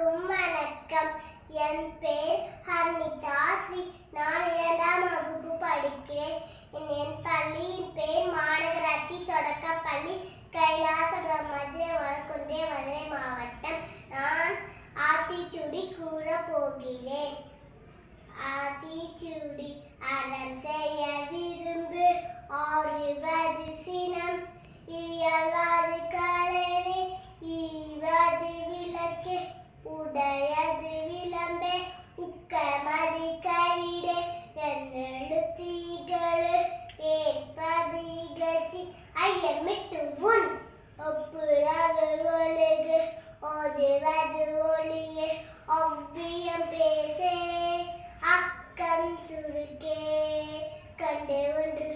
அனைவருக்கும் வணக்கம் என் பேர் ஹர்னிதா ஸ்ரீ நான் இரண்டாம் வகுப்பு படிக்கிறேன். என் பள்ளியின் பேர் மாநகராட்சி தொடக்க பள்ளி கைலாசபுரம் மதுரை வழக்குன்றே மதுரை மாவட்டம். நான் ஆத்திச்சூடி கூற போகிறேன். ஆத்திச்சூடி அறம் செய்ய விரும்பு ஆறு அக்கம் சுருக்கே கண்டு ஒன்று